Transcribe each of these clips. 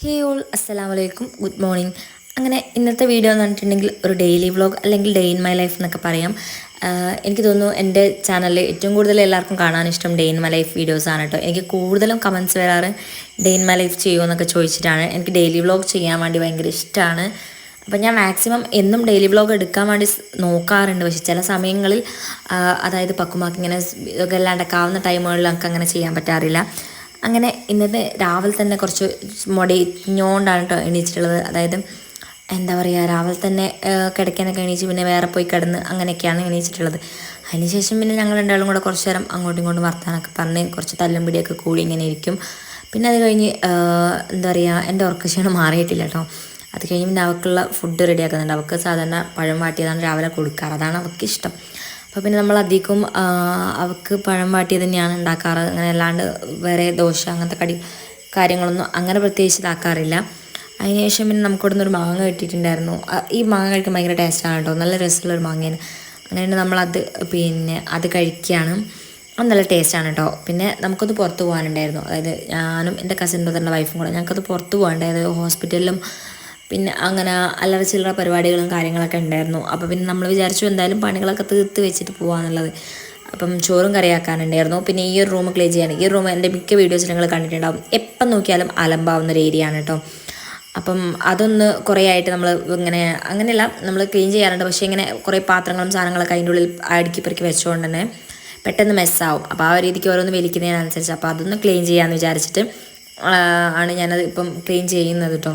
ഹേ all അസ്സലാമു വലൈക്കും good morning അങ്ങനെ ഇന്നത്തെ വീഡിയോ എന്ന് പറഞ്ഞിട്ടുണ്ടെങ്കിൽ ഒരു ഡെയിലി വ്ളോഗ് അല്ലെങ്കിൽ ഡേ ഇൻ മൈ ലൈഫ് എന്നൊക്കെ പറയാം. എനിക്ക് തോന്നുന്നു എന്റെ ചാനലിൽ ഏറ്റവും കൂടുതൽ എല്ലാവർക്കും കാണാൻ ഇഷ്ടം ഡേ ഇൻ മൈ ലൈഫ് വീഡിയോസാണ് കേട്ടോ. എനിക്ക് കൂടുതലും കമൻസ് വരാറ് ഡേ ഇൻ മൈ ലൈഫ് ചെയ്യുമോ എന്നൊക്കെ ചോദിച്ചിട്ടാണ്. എനിക്ക് ഡെയിലി വ്ളോഗ് ചെയ്യാൻ വേണ്ടി ഭയങ്കര ഇഷ്ടമാണ് അപ്പം ഞാൻ മാക്സിമം എന്നും ഡെയിലി വ്ളോഗ് എടുക്കാൻ വേണ്ടി നോക്കാറുണ്ട്. പക്ഷെ ചില സമയങ്ങളിൽ അതായത് പക്കുമാക്കിങ്ങനെ ഇതൊക്കെ അല്ലാണ്ടൊക്കെ ടൈമുകളിൽ നമുക്ക് അങ്ങനെ ചെയ്യാൻ പറ്റാറില്ല. അങ്ങനെ ഇന്നത്തെ രാവിലെ തന്നെ കുറച്ച് മുടഞ്ഞോണ്ടാണ് കേട്ടോ എണീച്ചിട്ടുള്ളത്. അതായത് എന്താ പറയുക രാവിലെ തന്നെ കിടക്കാനൊക്കെ എണീച്ച് പിന്നെ വേറെ പോയി കിടന്ന് അങ്ങനെയൊക്കെയാണ് എണീച്ചിട്ടുള്ളത്. അതിനുശേഷം പിന്നെ ഞങ്ങൾ രണ്ടാളും കൂടെ കുറച്ച് നേരം അങ്ങോട്ടും ഇങ്ങോട്ടും വർത്താനൊക്കെ പറഞ്ഞ് കുറച്ച് തല്ലും പിടിയൊക്കെ കൂടി ഇങ്ങനെ ഇരിക്കും. പിന്നെ അത് കഴിഞ്ഞ് എന്താ പറയുക എന്റെ ഉറക്കക്ഷീണം മാറിയിട്ടില്ല കേട്ടോ. അത് കഴിഞ്ഞ് പിന്നെ അവൾക്കുള്ള ഫുഡ് റെഡിയാക്കുന്നുണ്ട് അവൾക്ക് സാധാരണ പഴം വാട്ടിയതാണ് രാവിലെ കൊടുക്കാറ്. അതാണ് അവൾക്ക് ഇഷ്ടം. അപ്പോൾ പിന്നെ നമ്മൾ അധികം അവർക്ക് പഴം വാട്ടിയത് തന്നെയാണ് ഉണ്ടാക്കാറ്. അങ്ങനെ അല്ലാണ്ട് വേറെ ദോശ അങ്ങനത്തെ കടി കാര്യങ്ങളൊന്നും അങ്ങനെ പ്രത്യേകിച്ച് ഇതാക്കാറില്ല. അതിനുശേഷം പിന്നെ നമുക്ക് ഇവിടുന്ന് ഒരു മാങ്ങ കിട്ടിയിട്ടുണ്ടായിരുന്നു. ഈ മാങ്ങ കഴിക്കാൻ ഭയങ്കര ടേസ്റ്റാണ് കേട്ടോ നല്ല രസമുള്ളൊരു മാങ്ങയാണ്. അങ്ങനെ നമ്മളത് പിന്നെ അത് കഴിക്കുകയാണ് അത് നല്ല ടേസ്റ്റാണ് കേട്ടോ പിന്നെ നമുക്കത് പുറത്ത് പോകാനുണ്ടായിരുന്നു. അതായത് ഞാനും എന്റെ കസിൻ ബ്രദറിന്റെ വൈഫും കൂടെ ഞങ്ങൾക്കത് പുറത്ത് പോകാനുണ്ടായത് ഹോസ്പിറ്റലിലും പിന്നെ അങ്ങനെ അല്ലറ ചില്ലറ പരിപാടികളും കാര്യങ്ങളൊക്കെ ഉണ്ടായിരുന്നു. അപ്പോൾ പിന്നെ നമ്മൾ വിചാരിച്ചു എന്തായാലും പണികളൊക്കെ തീർത്ത് വെച്ചിട്ട് പോകാന്നുള്ളത് അപ്പം ചോറും കറിയാക്കാനുണ്ടായിരുന്നു പിന്നെ ഈ ഒരു റൂം ക്ലീൻ ചെയ്യാൻ. ഈ റൂം എന്റെ മിക്ക വീഡിയോസ് നിങ്ങൾ കണ്ടിട്ടുണ്ടാവും. എപ്പം നോക്കിയാലും അലമ്പാവുന്ന ഒരു ഏരിയ ആണ് കേട്ടോ അപ്പം അതൊന്ന് കുറേ ആയിട്ട് നമ്മൾ ഇങ്ങനെ അങ്ങനെയല്ല നമ്മൾ ക്ലീൻ ചെയ്യാറുണ്ട്. പക്ഷേ ഇങ്ങനെ കുറേ പാത്രങ്ങളും സാധനങ്ങളൊക്കെ അതിന്റെ ഉള്ളിൽ അടുക്കി പെറുക്കി വെച്ചുകൊണ്ട് തന്നെ പെട്ടെന്ന് മെസ്സാവും അപ്പോൾ ആ രീതിക്ക് ഓരോന്ന് വലിക്കുന്നതിനനുസരിച്ച്. അപ്പോൾ അതൊന്ന് ക്ലീൻ ചെയ്യാമെന്ന് വിചാരിച്ചിട്ട് ആണ് ഞാനത് ഇപ്പം ക്ലീൻ ചെയ്യുന്നത് കേട്ടോ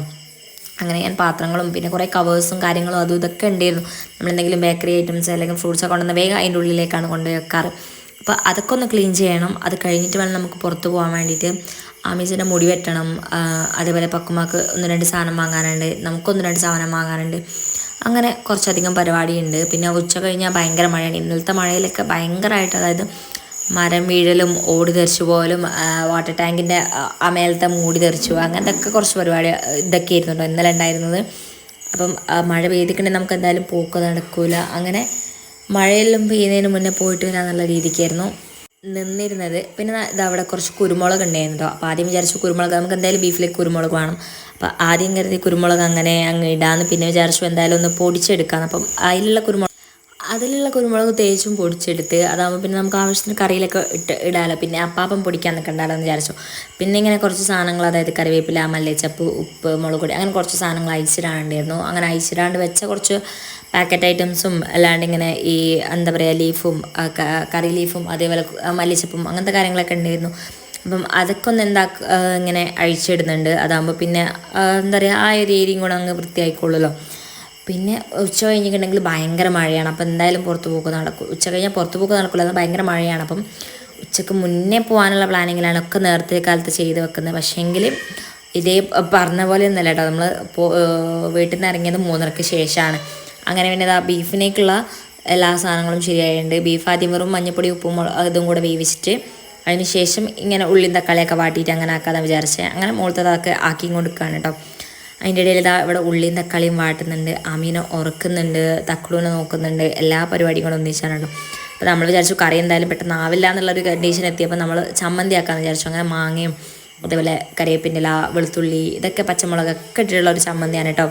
അങ്ങനെ ഞാൻ പാത്രങ്ങളും പിന്നെ കുറേ കവേഴ്സും കാര്യങ്ങളും അതും ഇതൊക്കെ ഉണ്ടായിരുന്നു. നമ്മളെന്തെങ്കിലും ബേക്കറി ഐറ്റംസ് അല്ലെങ്കിൽ ഫ്രൂട്ട്സ് ഒക്കെ കൊണ്ടുവന്ന വേഗം അതിന്റെ ഉള്ളിലേക്കാണ് കൊണ്ടുപോയി വെക്കാറ്. അപ്പോൾ അതൊക്കെ ഒന്ന് ക്ലീൻ ചെയ്യണം. അത് കഴിഞ്ഞിട്ട് വേണം നമുക്ക് പുറത്ത് പോകാൻ വേണ്ടിയിട്ട് ആമീസിന്റെ മുടി വെട്ടണം. അതേപോലെ പക്കുമാക്ക് ഒന്ന് രണ്ട് സാധനം വാങ്ങാനുണ്ട്. നമുക്കൊന്ന് രണ്ട് സാധനം വാങ്ങാനുണ്ട്. അങ്ങനെ കുറച്ചധികം പരിപാടിയുണ്ട്. പിന്നെ ഉച്ച കഴിഞ്ഞാൽ ഭയങ്കര മഴയാണ്. ഇന്നലത്തെ മഴയിലൊക്കെ ഭയങ്കരമായിട്ട് അതായത് മരം വീഴലും ഓടി തെറിച്ചു പോകലും വാട്ടർ ടാങ്കിന്റെ ആ മൂടി തെറിച്ചു അങ്ങനത്തെ കുറച്ച് പരിപാടി ഇതൊക്കെ ആയിരുന്നു കേട്ടോ ഇന്നലെ ഉണ്ടായിരുന്നത്. അപ്പം മഴ പെയ്തിട്ടുണ്ടെങ്കിൽ നമുക്ക് എന്തായാലും പോക്ക് നടക്കൂല. അങ്ങനെ മഴയെല്ലാം പെയ്യുന്നതിന് മുന്നേ പോയിട്ട് വരാൻ നല്ല രീതിക്കായിരുന്നു നിന്നിരുന്നത്. പിന്നെ ഇതവിടെ ഇത് അവിടെ കുറച്ച് കുരുമുളക് ഉണ്ടായിരുന്നു. കേട്ടോ അപ്പോൾ ആദ്യം വിചാരിച്ചു കുരുമുളക് നമുക്ക് എന്തായാലും ബീഫിലേക്ക് കുരുമുളക് വേണം. അപ്പോൾ ആദ്യം കരുതി കുരുമുളക് അങ്ങനെ അങ്ങ് ഇടാന്ന് പിന്നെ വിചാരിച്ചു എന്തായാലും ഒന്ന് പൊടിച്ചെടുക്കാന്ന്. അപ്പം അതിലുള്ള കുരുമുളക് അതിലുള്ള കുരുമുളക് തേച്ചും പൊടിച്ചെടുത്ത് അതാകുമ്പോൾ പിന്നെ നമുക്ക് ആവശ്യത്തിന് കറിയിലൊക്കെ ഇട്ട് ഇടാമല്ലോ പിന്നെ അപ്പാപ്പം പൊടിക്കാൻ നിൽക്കണ്ടാലോ എന്ന് വിചാരിച്ചു. പിന്നെ ഇങ്ങനെ കുറച്ച് സാധനങ്ങൾ അതായത് കറിവേപ്പില മല്ലിച്ചപ്പ് ഉപ്പ് മുളക് പൊടി അങ്ങനെ കുറച്ച് സാധനങ്ങൾ അയച്ചിടാണ്ടായിരുന്നു അങ്ങനെ അയച്ചിടാണ്ട് വെച്ച കുറച്ച് പാക്കറ്റ് ഐറ്റംസും അല്ലാണ്ട് ഇങ്ങനെ ഈ എന്താ പറയുക ലീഫും കറി ലീഫും അതേപോലെ മല്ലിച്ചപ്പും അങ്ങനത്തെ കാര്യങ്ങളൊക്കെ ഉണ്ടായിരുന്നു. അപ്പം അതൊക്കെ ഒന്ന് എന്താ ഇങ്ങനെ അഴിച്ചിടുന്നുണ്ട്. അതാകുമ്പോൾ പിന്നെ എന്താ പറയുക ആ ഒരു ഏരിയയും കൂടെ അങ്ങ് വൃത്തിയായിക്കോളുമല്ലോ പിന്നെ ഉച്ച കഴിഞ്ഞിട്ടുണ്ടെങ്കിൽ ഭയങ്കര മഴയാണ്. അപ്പം എന്തായാലും പുറത്ത് പോക്ക് നടക്കും. ഉച്ച കഴിഞ്ഞാൽ പുറത്ത് പോക്ക് നടക്കില്ല ഭയങ്കര മഴയാണ്. അപ്പം ഉച്ചയ്ക്ക് മുന്നേ പോകാനുള്ള പ്ലാനിങ്ങിലാണ് ഒക്കെ നേരത്തെ കാലത്ത് ചെയ്ത് വെക്കുന്നത്. പക്ഷേങ്കിൽ ഇതേ പറഞ്ഞ പോലെ ഒന്നല്ല കേട്ടോ. നമ്മൾ വീട്ടിൽ നിന്ന് ഇറങ്ങിയത് മൂന്നരക്ക് ശേഷമാണ്. അങ്ങനെ പിന്നെ ഇതാ ബീഫിനേക്കുള്ള എല്ലാ സാധനങ്ങളും ശരിയായിട്ടുണ്ട്. ബീഫ് ആദ്യം വെറും മഞ്ഞപ്പൊടി ഉപ്പും ഇതും കൂടെ വേവിച്ചിട്ട് അതിന് ശേഷം ഇങ്ങനെ ഉള്ളിയും തക്കാളിയൊക്കെ വാട്ടിയിട്ട് അങ്ങനെ ആക്കാമെന്ന് വിചാരിച്ചത്. അങ്ങനെ മുകളത്തതൊക്കെ ആക്കി കൊടുക്കുകയാണ് കേട്ടോ. അതിന്റെ ഇടയിൽ ഇതാ ഇവിടെ ഉള്ളിയും തക്കാളിയും വാട്ടുന്നുണ്ട് അമീനെ ഉറക്കുന്നുണ്ട് തക്കളൂനെ നോക്കുന്നുണ്ട് എല്ലാ പരിപാടിയും കൂടെ ഒന്നിച്ചാണ് കേട്ടോ അപ്പോൾ നമ്മൾ വിചാരിച്ചു കറി എന്തായാലും പെട്ടെന്ന് ആവില്ല എന്നുള്ളൊരു കണ്ടീഷൻ എത്തിയപ്പോൾ നമ്മൾ ചമ്മന്തി ആക്കാമെന്ന് വിചാരിച്ചു. അങ്ങനെ മാങ്ങയും അതേപോലെ കറിവേപ്പിന്റെ വെളുത്തുള്ളി ഇതൊക്കെ പച്ചമുളകൊക്കെ ഇട്ടിട്ടുള്ള ഒരു ചമ്മന്തിയാണ് കേട്ടോ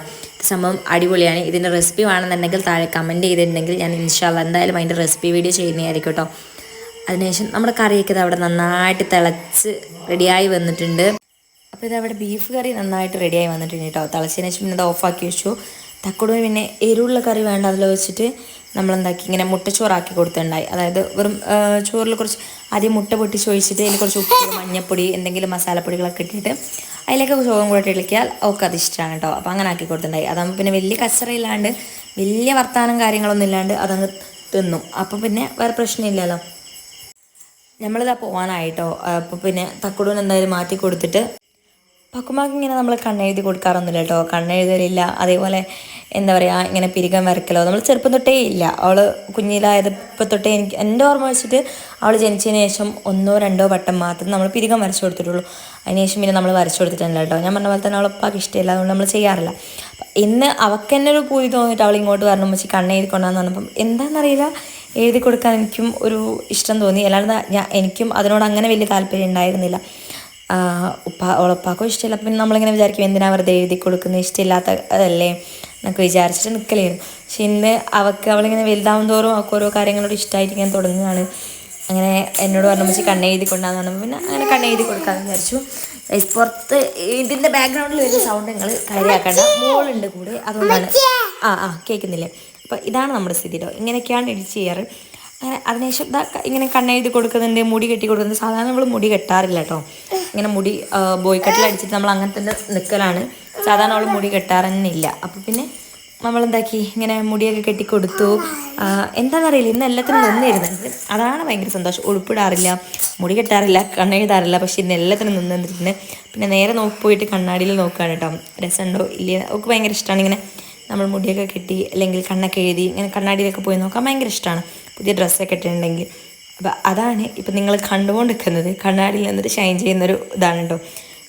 സംഭവം അടിപൊളിയാണ്. ഇതിന്റെ റെസിപ്പി വേണമെന്നുണ്ടെങ്കിൽ താഴെ കമന്റ് ചെയ്തിട്ടുണ്ടെങ്കിൽ ഞാൻ ഇൻഷാല്ല എന്തായാലും അതിന്റെ റെസിപ്പി വീഡിയോ ചെയ്യുന്നതായിരിക്കും കേട്ടോ അതിനുശേഷം നമ്മുടെ കറിയൊക്കെ അവിടെ നന്നായിട്ട് തിളച്ച് റെഡിയായി വന്നിട്ടുണ്ട്. അപ്പോൾ ഇതവിടെ ബീഫ് കറി നന്നായിട്ട് റെഡിയായി വന്നിട്ടുണ്ട് കേട്ടോ തിളച്ചതിന് ശേഷം പിന്നെ അത് ഓഫാക്കി വെച്ചു. തക്കോടും പിന്നെ എരിവുള്ള കറി വേണ്ട അതിൽ വെച്ചിട്ട് നമ്മളെന്താക്കി ഇങ്ങനെ മുട്ടച്ചോറാക്കി കൊടുത്തിട്ടുണ്ടായി. അതായത് വെറും ചോറിൽ കുറച്ച് ആദ്യം മുട്ട പൊട്ടിച്ച് ഒഴിച്ചിട്ട് അതിൽ കുറച്ച് ഉപ്പ് മഞ്ഞപ്പൊടി എന്തെങ്കിലും മസാലപ്പൊടികളൊക്കെ ഇട്ടിട്ട് അതിലേക്ക് ചോറും കൂടെ ഇളിക്കിയാൽ ഒക്കെ അത് ഇഷ്ടമാണ് കേട്ടോ അപ്പോൾ അങ്ങനെ ആക്കി കൊടുത്തിട്ടുണ്ടായി. അതാകുമ്പോൾ പിന്നെ വലിയ കച്ചറയില്ലാണ്ട് വലിയ വർത്താനം കാര്യങ്ങളൊന്നും ഇല്ലാണ്ട് അതങ്ങ് തിന്നും. അപ്പോൾ പിന്നെ വേറെ പ്രശ്നമില്ലല്ലോ. നമ്മളിതാ പോകാനായിട്ടോ അപ്പോൾ പിന്നെ തക്കുടൂന് എന്തായാലും മാറ്റി കൊടുത്തിട്ട് പക്കുമാക്ക് ഇങ്ങനെ നമ്മൾ കണ്ണെഴുതി കൊടുക്കാറൊന്നുമില്ല കേട്ടോ. കണ്ണെഴുതലില്ല അതേപോലെ എന്താ പറയുക ഇങ്ങനെ പിരികം വരക്കലോ നമ്മൾ ചെറുപ്പം തൊട്ടേ ഇല്ല. അവൾ കുഞ്ഞിലായത് ഇപ്പം തൊട്ടേ എനിക്ക് എന്റെ ഓർമ്മ വെച്ചിട്ട് അവൾ ജനിച്ചതിന് ശേഷം ഒന്നോ രണ്ടോ വട്ടം മാത്രം നമ്മൾ പിരികം വരച്ചു കൊടുത്തിട്ടുള്ളൂ. അതിന് ശേഷം പിന്നെ നമ്മൾ വരച്ചു കൊടുത്തിട്ടില്ല കേട്ടോ. ഞാൻ പറഞ്ഞ പോലെ തന്നെ അവളപ്പാക്ക് ഇഷ്ടമില്ല. അതുകൊണ്ട് നമ്മൾ ചെയ്യാറില്ല. ഇന്ന് അവൾക്ക് തന്നെ ഒരു പൂതി തോന്നിയിട്ട് അവൾ ഇങ്ങോട്ട് വരണം വെച്ച് കണ്ണെഴുതി കൊണ്ടാന്ന് പറഞ്ഞപ്പം എന്താണെന്നറിയില്ല എഴുതി കൊടുക്കാൻ എനിക്കും ഒരു ഇഷ്ടം തോന്നി. അല്ലാണ്ട് ഞാൻ എനിക്കും അതിനോട് അങ്ങനെ വലിയ താല്പര്യം ഉണ്ടായിരുന്നില്ല. ഉപ്പ ഉളപ്പാക്കും ഇഷ്ടമില്ല പിന്നെ നമ്മളിങ്ങനെ വിചാരിക്കും എന്തിനാ വെറുതെ എഴുതി കൊടുക്കുന്നത് ഇഷ്ടമില്ലാത്ത അതല്ലേ? എന്നൊക്കെ വിചാരിച്ചിട്ട് നിൽക്കലായിരുന്നു പക്ഷെ ഇന്ന് അവൾക്ക് അവളിങ്ങനെ വലുതാവും തോറും അവൾക്ക് ഓരോ കാര്യങ്ങളോട് ഇഷ്ടമായിരിക്കാൻ തുടങ്ങുകയാണ്. അങ്ങനെ എന്നോട് പറഞ്ഞു വെച്ചാൽ കണ്ണെഴുതി കൊണ്ടാന്ന് പിന്നെ അങ്ങനെ കണ്ണെഴുതി കൊടുക്കാമെന്ന് വിചാരിച്ചു. പുറത്ത് ഇതിന്റെ ബാക്ക്ഗ്രൗണ്ടിൽ വരുന്ന സൗണ്ട് നിങ്ങൾ കാര്യമാക്കണ്ട മോളുണ്ട് കൂടെ അതുകൊണ്ടാണ്. ആ ആ കേൾക്കുന്നില്ലേ? അപ്പോൾ ഇതാണ് നമ്മുടെ സ്ഥിതി കേട്ടോ ഇങ്ങനെയൊക്കെയാണ് എഡിറ്റ് ചെയ്യാറ്. അങ്ങനെ അതിനുശേഷം ഇങ്ങനെ കണ്ണെഴുതി കൊടുക്കുന്നുണ്ട് മുടി കെട്ടി കൊടുക്കുന്നുണ്ട്. സാധാരണ നമ്മൾ മുടി കെട്ടാറില്ല കേട്ടോ ഇങ്ങനെ മുടി ബോയ് കട്ടിലടിച്ചിട്ട് നമ്മൾ അങ്ങനെ തന്നെ നിൽക്കലാണ് സാധാരണ അവൾ മുടി കെട്ടാറന്നില്ല അപ്പോൾ പിന്നെ നമ്മളെന്താക്കി? ഇങ്ങനെ മുടിയൊക്കെ കെട്ടി കൊടുത്തു എന്താണെന്നറിയില്ല ഇന്ന് എല്ലാത്തിനും നിന്നിരുന്നുണ്ട് അതാണ് ഭയങ്കര സന്തോഷം. ഒളിപ്പിടാറില്ല മുടി കെട്ടാറില്ല കണ്ണെഴുതാറില്ല പക്ഷെ ഇന്ന് എല്ലാത്തിനും നിന്ന് പിന്നെ നേരെ നോക്കി പോയിട്ട് കണ്ണാടിയിൽ നോക്കുകയാണ് കേട്ടോ. രസമുണ്ടോ? ഇല്ല ഒക്കെ ഭയങ്കര ഇഷ്ടമാണ് ഇങ്ങനെ നമ്മൾ മുടിയൊക്കെ കെട്ടി അല്ലെങ്കിൽ കണ്ണൊക്കെ എഴുതി ഇങ്ങനെ കണ്ണാടിയിലൊക്കെ പോയി നോക്കാൻ ഭയങ്കര ഇഷ്ടമാണ് പുതിയ ഡ്രസ്സൊക്കെ ഇട്ടിട്ടുണ്ടെങ്കിൽ. അപ്പോൾ അതാണ് ഇപ്പം നിങ്ങൾ കണ്ടുകൊണ്ട് നിൽക്കുന്നത് കണ്ണാടിയിൽ നിന്നിട്ട് ഷൈൻ ചെയ്യുന്നൊരു ഇതാണ് കേട്ടോ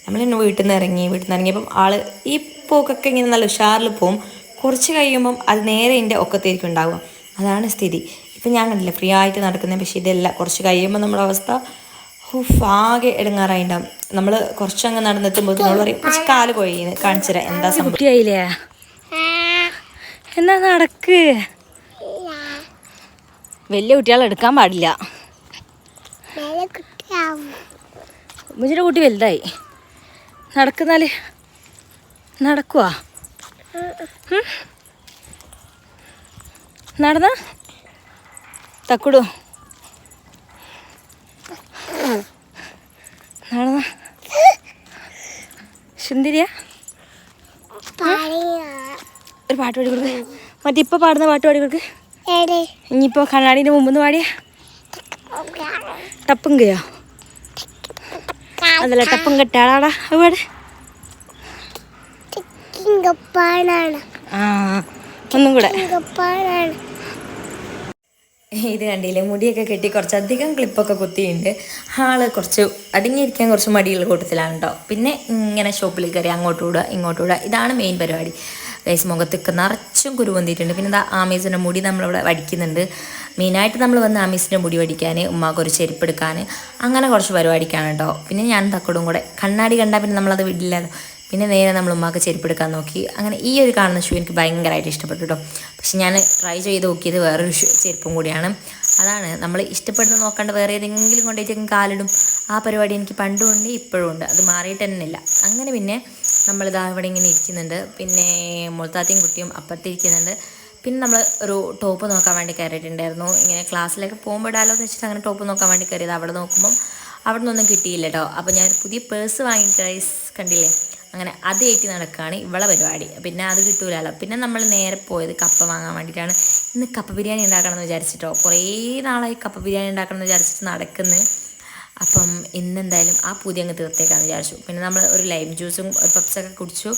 തന്നെ വീട്ടിൽ നിന്ന് ഇറങ്ങി വീട്ടിൽ നിന്ന് ഇറങ്ങിയപ്പം ആൾ ഈ പോക്കൊക്കെ ഇങ്ങനെ നല്ല ഉഷാറിൽ പോവും. കുറച്ച് കഴിയുമ്പം അത് നേരെ എന്റെ ഒക്കത്തേക്ക് ഉണ്ടാവുക. അതാണ് സ്ഥിതി. ഇപ്പം ഞാൻ കണ്ടില്ല ഫ്രീ ആയിട്ട് നടക്കുന്നത് പക്ഷേ ഇതല്ല. കുറച്ച് കഴിയുമ്പോൾ നമ്മുടെ അവസ്ഥ ഹുഫാകെ ഇടങ്ങാറായി ഉണ്ടാവും നമ്മൾ കുറച്ചങ്ങ് നടന്നെത്തുമ്പോൾ നമ്മൾ പറയും കുറച്ച് കാൽ കൊഴിയുന്നു കാണിച്ചു തരാം. എന്താ സംഭവം? കുട്ടിയായില്ലേ? എന്നാ നടക്ക്? വലിയ കുട്ടികളെടുക്കാൻ പാടില്ല. ഉമ്മച്ചിയുടെ കുട്ടി വലുതായി. നടക്കുന്നാൽ നടക്കുവാ. ഉം? നടന്ന? തക്കുടു. നടന്ന? സുന്ദരിയാ ഒരു പാട്ട് പാടി കൊടുക്ക്. മറ്റേ ഇപ്പൊ പാടുന്ന പാട്ട് പാടി കൊടുക്ക്. ഇനിയിപ്പോ കണ്ണാടിന്റെ മുമ്പ് പാടിയ. ടപ്പും കയോ അതല്ല ടപ്പും കെട്ടാളാടാ അവിടെ? ഒന്നും കൂടെ. ഇത് കണ്ടില്ലേ? മുടിയൊക്കെ കെട്ടി കുറച്ചധികം ക്ലിപ്പൊക്കെ കുത്തിയിട്ടുണ്ട്. ആൾ കുറച്ച് അടിഞ്ഞിരിക്കാൻ കുറച്ച് മടിയുള്ള കൂട്ടത്തിലാണ് കേട്ടോ പിന്നെ ഇങ്ങനെ ഷോപ്പിൽ കയറി അങ്ങോട്ട് വിടുക ഇങ്ങോട്ട് വിടുക ഇതാണ് മെയിൻ പരിപാടി. ഗൈസ് മുഖത്തൊക്കെ നിറച്ചും കുരു പൊന്തിയിട്ടുണ്ട്. പിന്നെ ആമീസിന്റെ മുടി നമ്മളിവിടെ വടിക്കുന്നുണ്ട്. മെയിനായിട്ട് നമ്മൾ വന്ന് ആമീസിന്റെ മുടി വടിക്കാൻ ഉമ്മാക്ക് ഒരു ചെരുപ്പ് എടുക്കാൻ അങ്ങനെ കുറച്ച് പരിപാടിക്കാണ് കേട്ടോ. പിന്നെ ഞാൻ തക്കടും കൂടെ കണ്ണാടി കണ്ടാൽ പിന്നെ നമ്മളത് വിടില്ലല്ലോ പിന്നെ നേരെ നമ്മൾ ഉമ്മാക്ക് ചെരുപ്പ് എടുക്കാൻ നോക്കി. അങ്ങനെ ഈ ഒരു കാണുന്ന ഷൂ എനിക്ക് ഭയങ്കരമായിട്ട് ഇഷ്ടപ്പെട്ടു കേട്ടോ. പക്ഷെ ഞാൻ ട്രൈ ചെയ്ത് നോക്കിയത് വേറൊരു ഷൂ ചെരുപ്പും കൂടിയാണ്. അതാണ് നമ്മൾ ഇഷ്ടപ്പെടുന്ന നോക്കേണ്ട വേറെ ഏതെങ്കിലും കൊണ്ടുപോയിട്ട് കാലിടും. ആ പരിപാടി എനിക്ക് പണ്ടും ഉണ്ട് ഇപ്പോഴും ഉണ്ട്. അത് മാറിയിട്ട് തന്നെ ഇല്ല. അങ്ങനെ പിന്നെ നമ്മളിതാ ഇവിടെ ഇങ്ങനെ ഇരിക്കുന്നുണ്ട്. പിന്നെ മുൾത്താത്തിയും കുട്ടിയും അപ്പുറത്ത് ഇരിക്കുന്നുണ്ട്. പിന്നെ നമ്മൾ ഒരു ടോപ്പ് നോക്കാൻ വേണ്ടി കയറിയിട്ടുണ്ടായിരുന്നു. ഇങ്ങനെ ക്ലാസ്സിലേക്ക് പോകുമ്പോൾ ഇടാലോ എന്ന് വെച്ചിട്ട് അങ്ങനെ ടോപ്പ് നോക്കാൻ വേണ്ടി കയറിയത് അവിടെ നോക്കുമ്പം അവിടെ നിന്നൊന്നും കിട്ടിയില്ല കേട്ടോ അപ്പോൾ ഞാൻ പുതിയ പേഴ്സ് വാങ്ങിയിട്ട് കണ്ടില്ലേ? അങ്ങനെ അത് ഏറ്റി നടക്കുകയാണ് ഇവളെ പരിപാടി. പിന്നെ അത് കിട്ടൂലല്ലോ. പിന്നെ നമ്മൾ നേരെ പോയത് കപ്പ വാങ്ങാൻ വേണ്ടിയിട്ടാണ് ഇന്ന് കപ്പ ബിരിയാണി ഉണ്ടാക്കണം എന്ന് വിചാരിച്ചിട്ടോ. കുറേ നാളായി കപ്പ ബിരിയാണി ഉണ്ടാക്കണം എന്ന് വിചാരിച്ചിട്ട് നടക്കുന്നു. അപ്പം ഇന്നെന്തായാലും ആ പൂതി അങ്ങ് തീർത്തേക്കാന്ന് വിചാരിച്ചു. പിന്നെ നമ്മൾ ഒരു ലൈം ജ്യൂസും പപ്സൊക്കെ കുടിച്ചു.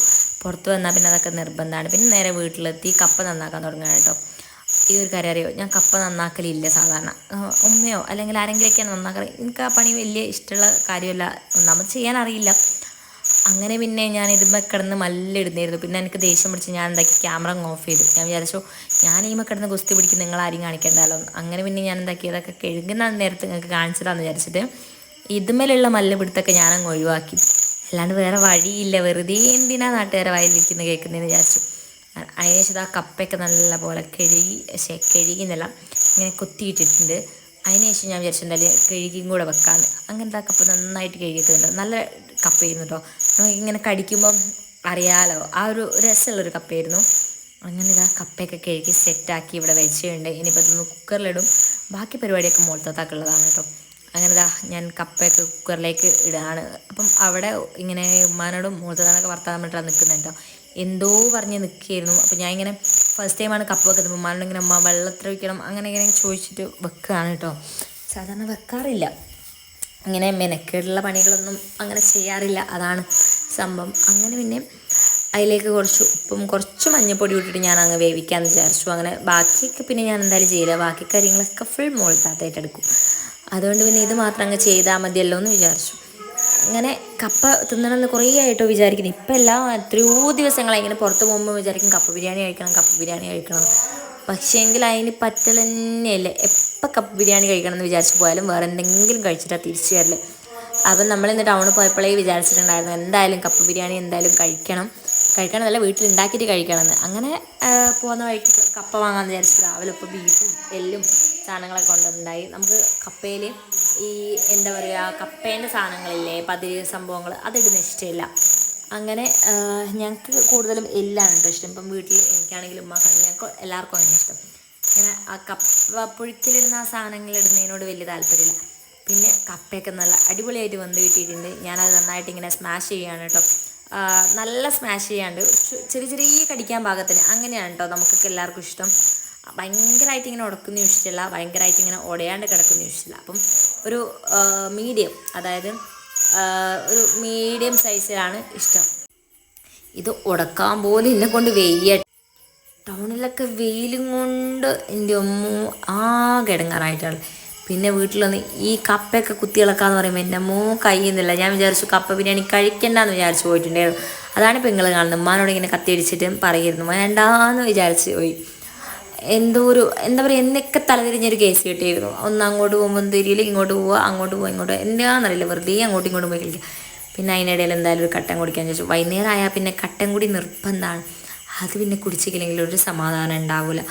പുറത്ത് വന്നാൽ പിന്നെ അതൊക്കെ നിർബന്ധമാണ് പിന്നെ നേരെ വീട്ടിലെത്തി കപ്പ നന്നാക്കാൻ തുടങ്ങുകയാണ് കേട്ടോ. ഈ ഒരു കാര്യം അറിയോ? ഞാൻ കപ്പ നന്നാക്കലില്ല സാധാരണ. ഉമ്മയോ? അല്ലെങ്കിൽ ആരെങ്കിലുമൊക്കെയാണ് നന്നാക്കൽ എനിക്ക് ആ പണി വലിയ ഇഷ്ടമുള്ള കാര്യമല്ല. ഒന്നാമത് ചെയ്യാൻ അറിയില്ല. അങ്ങനെ പിന്നെ ഞാൻ ഇതുമ്മ കിടന്ന് മല്ലിടുന്നായിരുന്നു പിന്നെ എനിക്ക് ദേഷ്യം പിടിച്ച് ഞാൻ എന്താക്കി ക്യാമറ ഓഫ് ചെയ്തു. ഞാൻ വിചാരിച്ചു ഞാൻ ഈ കിടന്ന് ഗുസ്തി പിടിക്കും നിങ്ങൾ ആരും കാണിക്കേണ്ടല്ലോ അങ്ങനെ പിന്നെ ഞാൻ എന്താക്കി അതൊക്കെ കഴുകുന്ന നേരത്ത് നിങ്ങൾക്ക് കാണിച്ചതാന്ന് വിചാരിച്ചിട്ട് ഇതുമേലുള്ള മല്ലപിടുത്തൊക്കെ അങ്ങ് ഒഴിവാക്കി. അല്ലാണ്ട് വേറെ വഴിയില്ല. വെറുതെ എന്തിനാ നാട്ടുകാരെ വായിലിരിക്കുന്നത് കേൾക്കുന്നതെന്ന് വിചാരിച്ചു. അതിനുശേഷം ആ കപ്പയൊക്കെ നല്ല പോലെ കഴുകി പക്ഷേ കഴുകിന്നല്ല ഇങ്ങനെ കൊത്തിയിട്ടിട്ടുണ്ട്. അതിനുശേഷം ഞാൻ വിചാരിച്ചു എന്തായാലും കഴുകിയും കൂടെ വെക്കാമെന്ന് അങ്ങനത്തെ ആ കപ്പ നന്നായിട്ട് കഴുകിയിട്ടുണ്ട്. നല്ല കപ്പയായിരുന്നു കേട്ടോ നമുക്ക് ഇങ്ങനെ കടിക്കുമ്പം അറിയാലോ ആ ഒരു രസമുള്ളൊരു കപ്പയായിരുന്നു. അങ്ങനെ ഇതാ കപ്പയൊക്കെ കഴുകി സെറ്റാക്കി ഇവിടെ വെച്ചിട്ടുണ്ട്. ഇനിയിപ്പോൾ ഇതൊന്ന് കുക്കറിലിടും. ബാക്കി പരിപാടിയൊക്കെ മുളത്തത്താക്കുള്ളതാണ് കേട്ടോ അങ്ങനെ ഇതാ ഞാൻ കപ്പയൊക്കെ കുക്കറിലേക്ക് ഇടുകയാണ് അപ്പം അവിടെ ഇങ്ങനെ ഉമ്മാനോടും മൂത്തതാനൊക്കെ വർത്താൻ വേണ്ടിയിട്ടാണ് നിൽക്കുന്നുണ്ടോ എന്തോ പറഞ്ഞ് നിൽക്കുകയായിരുന്നു. അപ്പോൾ ഞാൻ ഇങ്ങനെ ഫസ്റ്റ് ടൈമാണ് കപ്പ വെക്കുന്നത്. ഉമ്മാനോട് ഇങ്ങനെ ഉമ്മ വെള്ളത്തിൽ വയ്ക്കണം അങ്ങനെ ഇങ്ങനെ ചോദിച്ചിട്ട് വെക്കുകയാണ് കേട്ടോ സാധാരണ വെക്കാറില്ല. അങ്ങനെ മെനക്കേടുള്ള പണികളൊന്നും അങ്ങനെ ചെയ്യാറില്ല. അതാണ് സംഭവം. അങ്ങനെ പിന്നെ അതിലേക്ക് കുറച്ച് ഉപ്പും കുറച്ച് മഞ്ഞപ്പൊടി ഇട്ടിട്ട് ഞാൻ അങ്ങ് വേവിക്കാമെന്ന് വിചാരിച്ചു. അങ്ങനെ ബാക്കിയൊക്കെ പിന്നെ ഞാൻ എന്തായാലും ചെയ്യില്ല. ബാക്കി കാര്യങ്ങളൊക്കെ ഫുൾ മുകളിലത്തായിട്ട് എടുക്കും. അതുകൊണ്ട് പിന്നെ ഇത് മാത്രം അങ്ങ് ചെയ്താൽ മതിയല്ലോ എന്ന് വിചാരിച്ചു. അങ്ങനെ കപ്പ തിന്നണമെന്ന് കുറേ ആയിട്ടോ വിചാരിക്കുന്നു. ഇപ്പം എല്ലാം എത്രയോ ദിവസങ്ങളായി ഇങ്ങനെ പുറത്ത് പോകുമ്പോൾ വിചാരിക്കും കപ്പ ബിരിയാണി കഴിക്കണം കപ്പ ബിരിയാണി കഴിക്കണം. പക്ഷേങ്കിൽ അതിന് പറ്റൽ തന്നെയല്ലേ? എപ്പോൾ കപ്പ ബിരിയാണി കഴിക്കണം എന്ന് വിചാരിച്ചു പോയാലും വേറെ എന്തെങ്കിലും കഴിച്ചിട്ടാണ് തിരിച്ചു വരൽ. അപ്പം നമ്മൾ ഇന്ന് ടൗണിൽ പോയപ്പോഴേ വിചാരിച്ചിട്ടുണ്ടായിരുന്നു എന്തായാലും കപ്പ ബിരിയാണി എന്തായാലും കഴിക്കണം. കഴിക്കണമെന്നല്ല വീട്ടിൽ ഉണ്ടാക്കിയിട്ട് കഴിക്കണമെന്ന് അങ്ങനെ പോകുന്ന വഴിക്ക് കപ്പ വാങ്ങാമെന്ന് വിചാരിച്ചു രാവിലെ ഇപ്പോൾ ബീഫും എല്ലും സാധനങ്ങളൊക്കെ കൊണ്ടുവന്നിട്ടുണ്ടായി. നമുക്ക് കപ്പയിൽ ഈ എന്താ പറയുക കപ്പേന്റെ സാധനങ്ങളില്ലേ പതിര് സംഭവങ്ങൾ അതിടുന്ന ഇഷ്ടമില്ല അങ്ങനെ ഞങ്ങൾക്ക് കൂടുതലും എല്ലാണ് കേട്ടോ ഇഷ്ടം. ഇപ്പം വീട്ടിൽ എനിക്കാണെങ്കിലും ഉമ്മാക്കാണെങ്കിലും ഞങ്ങൾക്ക് എല്ലാവർക്കും അങ്ങനെ ഇഷ്ടം. ഇങ്ങനെ ആ കപ്പ പുഴുക്കിലിടുന്ന ആ സാധനങ്ങൾ ഇടുന്നതിനോട് വലിയ താല്പര്യമില്ല. പിന്നെ കപ്പയൊക്കെ നല്ല അടിപൊളിയായിട്ട് വന്ന് കിട്ടിയിട്ടുണ്ട്. ഞാനത് നന്നായിട്ട് ഇങ്ങനെ സ്മാഷ് ചെയ്യാണ് കേട്ടോ നല്ല സ്മാഷ് ചെയ്യാണ്ട് ചെറിയ ചെറിയ കടിക്കാൻ പാകത്തിന് അങ്ങനെയാണ് കേട്ടോ നമുക്കൊക്കെ എല്ലാവർക്കും ഇഷ്ടം. ഭയങ്കരമായിട്ട് ഇങ്ങനെ ഉടക്കുന്ന ഇഷ്ടമില്ല ഭയങ്കരമായിട്ട് ഇങ്ങനെ ഉടയാണ്ട് കിടക്കുന്ന ഇഷ്ടമില്ല അപ്പം ഒരു മീഡിയം അതായത് ഒരു മീഡിയം സൈസിലാണ് ഇഷ്ടം. ഇത് ഉടക്കാൻ പോലും എന്നെ കൊണ്ട് വെയ്യ. ടൗണിലൊക്കെ വെയിലും കൊണ്ട് എന്റെ അമ്മ ആകെ ഇടങ്ങാറായിട്ടാണ് പിന്നെ വീട്ടിലൊന്ന് ഈ കപ്പയൊക്കെ കുത്തിയിളക്കാന്ന് പറയുമ്പോൾ എന്റെ അമ്മോ കഴിയുന്നില്ല ഞാൻ വിചാരിച്ചു കപ്പ ബിരിയാണി കഴിക്കണ്ടെന്ന് വിചാരിച്ചു പോയിട്ടുണ്ടായിരുന്നു. അതാണ് ഇപ്പം നിങ്ങൾ കാണുന്നത്. ഉമ്മാനോട് ഇങ്ങനെ കത്തിയടിച്ചിട്ട് പറയുന്നു. വേണ്ടാന്ന് വിചാരിച്ച് പോയി. എന്തോ ഒരു എന്താ പറയുക എന്നൊക്കെ തലതിരിഞ്ഞൊരു കേസ് കിട്ടിയിരുന്നു. ഒന്ന് അങ്ങോട്ട് പോകുമ്പോൾ തിരിയില്ല ഇങ്ങോട്ട് പോവുക അങ്ങോട്ട് പോവുക ഇങ്ങോട്ട് എന്താണെന്നറിയില്ല വെറുതെ അങ്ങോട്ടും ഇങ്ങോട്ടും പോയി പിന്നെ അതിനിടയിൽ എന്തായാലും ഒരു കട്ടൻ കുടിക്കാൻ ചോദിച്ചു. വൈകുന്നേരം ആയാൽ പിന്നെ കട്ടൻ കൂടി നിർബന്ധമാണ് അത് പിന്നെ കുടിച്ചില്ലെങ്കിൽ ഒരു സമാധാനം ഉണ്ടാവില്ല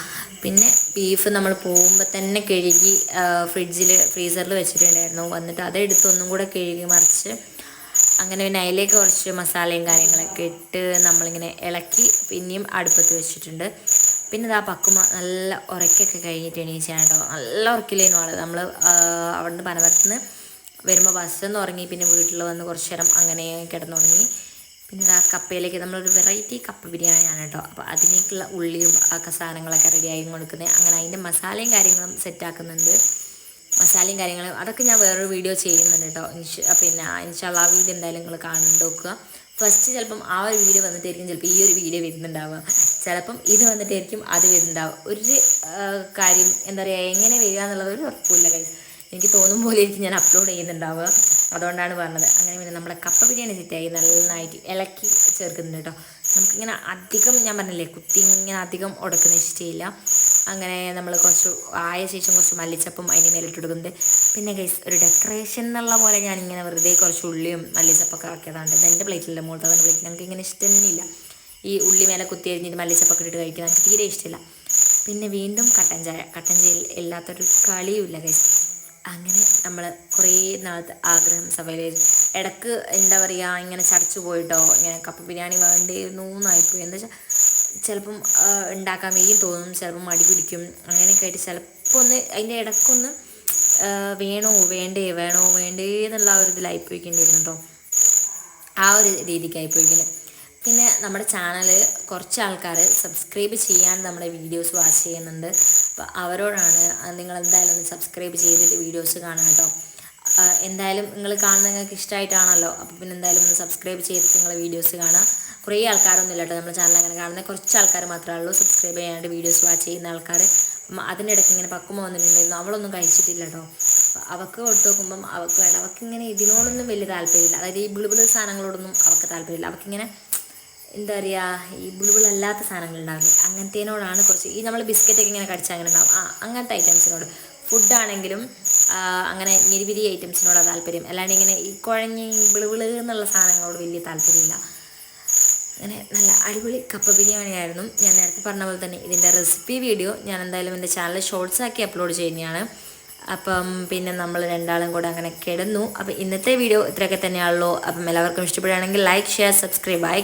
പിന്നെ ബീഫ് നമ്മൾ പോകുമ്പോൾ തന്നെ കഴുകി ഫ്രിഡ്ജിൽ ഫ്രീസറിൽ വെച്ചിട്ടുണ്ടായിരുന്നു. വന്നിട്ട് അതെടുത്ത് ഒന്നും കൂടെ കഴുകി മറിച്ച് അങ്ങനെ പിന്നെ അതിലേക്ക് കുറച്ച് മസാലയും കാര്യങ്ങളൊക്കെ ഇട്ട് നമ്മളിങ്ങനെ ഇളക്കി പിന്നെയും അടുപ്പത്ത് വെച്ചിട്ടുണ്ട്. പിന്നെ ഇതാ പക്കുമ നല്ല ഉറക്കൊക്കെ കഴിഞ്ഞിട്ട് എണീച്ചാണ് കേട്ടോ നല്ല ഉറക്കില്ലേനു ആൾ. നമ്മൾ അവിടെ നിന്ന് പനവരത്തുനിന്ന് വരുമ്പോൾ ബസ്സിൽ ഉറങ്ങി പിന്നെ വീട്ടിൽ വന്ന് കുറച്ച് നേരം അങ്ങനെ കിടന്നുറങ്ങി. പിന്നെ ഇതാ കപ്പയിലേക്ക് നമ്മളൊരു വെറൈറ്റി കപ്പ ബിരിയാണിയാണ് കേട്ടോ അപ്പോൾ അതിലേക്കുള്ള ഉള്ളിയും ഒക്കെ സാധനങ്ങളൊക്കെ റെഡിയായി കൊടുക്കുന്നത് അങ്ങനെ അതിന്റെ മസാലയും കാര്യങ്ങളും സെറ്റാക്കുന്നുണ്ട്. മസാലയും കാര്യങ്ങളും അതൊക്കെ ഞാൻ വേറൊരു വീഡിയോ ചെയ്യുന്നുണ്ട് കേട്ടോ. ഇൻഷ പിന്നെ ഇൻഷാല്ലാ വീഡിയോ എന്തായാലും നിങ്ങൾ കണ്ടു നോക്കുക ഫസ്റ്റ് ചിലപ്പം ആ ഒരു വീഡിയോ വന്നിട്ടായിരിക്കും ചിലപ്പോൾ ഈ ഒരു വീഡിയോ വരുന്നുണ്ടാവുക. ചിലപ്പം ഇത് വന്നിട്ടായിരിക്കും അത് വരുന്നുണ്ടാവുക. ഒരു കാര്യം എന്താ പറയുക എങ്ങനെ വരിക എന്നുള്ളത് ഒരു ഉറപ്പില്ല കാര്യം എനിക്ക് തോന്നും പോലെ ആയിരിക്കും ഞാൻ അപ്ലോഡ് ചെയ്യുന്നുണ്ടാവുക. അതുകൊണ്ടാണ് പറഞ്ഞത്. അങ്ങനെ പിന്നെ നമ്മുടെ കപ്പ ബിരിയാണി സെറ്റായി നന്നായിട്ട് ഇളക്കി ചേർക്കുന്നുണ്ട് കേട്ടോ. നമുക്കിങ്ങനെ അധികം ഞാൻ പറഞ്ഞില്ലേ കുത്തി ഇങ്ങനെ അധികം ഉടക്കുന്ന ഇഷ്ടമില്ല അങ്ങനെ നമ്മൾ കുറച്ച് ആയ ശേഷം കുറച്ച് മല്ലിച്ചപ്പും അതിന് മേലിട്ട് കൊടുക്കുന്നത് പിന്നെ ഗൈസ് ഒരു ഡെക്കറേഷൻ എന്നുള്ള പോലെ ഞാൻ ഇങ്ങനെ വെറുതെ കുറച്ച് ഉള്ളിയും മല്ലിച്ചപ്പൊക്കെ ഇത് എന്റെ പ്ലേറ്റിലല്ല മുകളിൽ തന്നെ പ്ലേറ്റിൽ നമുക്ക് ഇങ്ങനെ ഇഷ്ടമൊന്നുമില്ല ഈ ഉള്ളി മേലെ കുത്തി അരിഞ്ഞിട്ട് മല്ലിച്ചപ്പൊക്കെ ഇട്ടിട്ട് കഴിക്കാൻ എനിക്ക് തീരെ ഇഷ്ടമില്ല. പിന്നെ വീണ്ടും കട്ടൻ ചായ കട്ടൻ ചായയിൽ ഇല്ലാത്തൊരു കളിയുമില്ല ഗൈസ് അങ്ങനെ നമ്മൾ കുറേ നാളത്തെ ആഗ്രഹം സഭയിൽ ഇടയ്ക്ക് എന്താ പറയുക ഇങ്ങനെ ചടച്ചു പോയിട്ടോ ഇങ്ങനെ കപ്പ ബിരിയാണി വേണ്ടിയിരുന്നു എന്നായിപ്പോയി എന്താ വെച്ചാൽ ചിലപ്പം ഉണ്ടാക്കാൻ വേണ്ടി തോന്നും ചിലപ്പം മടി പിടിക്കും അങ്ങനെയൊക്കെ ആയിട്ട് ചിലപ്പോൾ ഒന്ന് അതിന്റെ ഇടയ്ക്കൊന്ന് വേണോ വേണ്ടേ വേണോ വേണ്ടേ എന്നുള്ള ആ ഒരു ഇതിലായിപ്പോയിക്കൊണ്ടിരുന്നു കേട്ടോ ആ ഒരു രീതിക്കായി പോയിക്കുന്നത് പിന്നെ നമ്മുടെ ചാനൽ കുറച്ച് ആൾക്കാർ സബ്സ്ക്രൈബ് ചെയ്യാൻ നമ്മുടെ വീഡിയോസ് വാച്ച് ചെയ്യുന്നുണ്ട്. അപ്പോൾ അവരോടാണ് നിങ്ങൾ എന്തായാലും ഒന്ന് സബ്സ്ക്രൈബ് ചെയ്തിട്ട് വീഡിയോസ് കാണാം കേട്ടോ എന്തായാലും നിങ്ങൾ കാണുന്ന നിങ്ങൾക്ക് ഇഷ്ടമായിട്ടാണല്ലോ അപ്പോൾ പിന്നെ എന്തായാലും ഒന്ന് സബ്സ്ക്രൈബ് ചെയ്തിട്ട് നിങ്ങൾ വീഡിയോസ് കാണാം കുറേ ആൾക്കാരൊന്നും ഇല്ല കേട്ടോ നമ്മുടെ ചാനൽ അങ്ങനെ കാണുന്ന. കുറച്ച് ആൾക്കാർ മാത്രമേ ഉള്ളൂ സബ്സ്ക്രൈബ് ചെയ്യാണ്ട് വീഡിയോസ് വാച്ച് ചെയ്യുന്ന ആൾക്കാർ അതിനിടയ്ക്ക് ഇങ്ങനെ പക്കുമ വന്നിട്ടുണ്ടായിരുന്നു. അവളൊന്നും കഴിച്ചിട്ടില്ല കേട്ടോ. അവക്ക് കൊടുത്തു നോക്കുമ്പം അവൾക്ക് വേണ്ട. അവൾക്ക് ഇങ്ങനെ ഇതിനോടൊന്നും വലിയ താല്പര്യമില്ല. അതായത് ഈ ബിളിബിൾ സാധനങ്ങളോടൊന്നും അവൾക്ക് താല്പര്യമില്ല. അവൾക്കിങ്ങനെ എന്താ പറയുക ഈ ബുളിബിളല്ലാത്ത സാധനങ്ങൾ അങ്ങനത്തേനോടാണ് കുറച്ച് ഈ നമ്മൾ ബിസ്ക്കറ്റൊക്കെ ഇങ്ങനെ കടിച്ചാൽ അങ്ങനെ ഉണ്ടാവും. ആ അങ്ങനത്തെ ഐറ്റംസിനോട് ഫുഡാണെങ്കിലും അങ്ങനെ നിരവധി ഐറ്റംസിനോടാണ് താല്പര്യം. അല്ലാണ്ട് ഇങ്ങനെ ഈ കുഴഞ്ഞ് ബിളിബിൾ എന്നുള്ള സാധനങ്ങളോട് വലിയ താല്പര്യമില്ല. അങ്ങനെ നല്ല അടിപൊളി കപ്പ ബിരിയാണിയായിരുന്നു ഞാൻ നേരത്തെ പറഞ്ഞ പോലെ തന്നെ ഇതിന്റെ റെസിപ്പി വീഡിയോ ഞാൻ എന്തായാലും എന്റെ ചാനൽ ഷോർട്സ് ആക്കി അപ്ലോഡ് ചെയ്യുന്നതാണ്. അപ്പം പിന്നെ നമ്മൾ രണ്ടാളും കൂടെ അങ്ങനെ കിടന്നു. അപ്പം ഇന്നത്തെ വീഡിയോ ഇത്രയൊക്കെ തന്നെയാണല്ലോ. അപ്പം എല്ലാവർക്കും ഇഷ്ടപ്പെടുകയാണെങ്കിൽ ലൈക്ക് ഷെയർ സബ്സ്ക്രൈബ് ആയി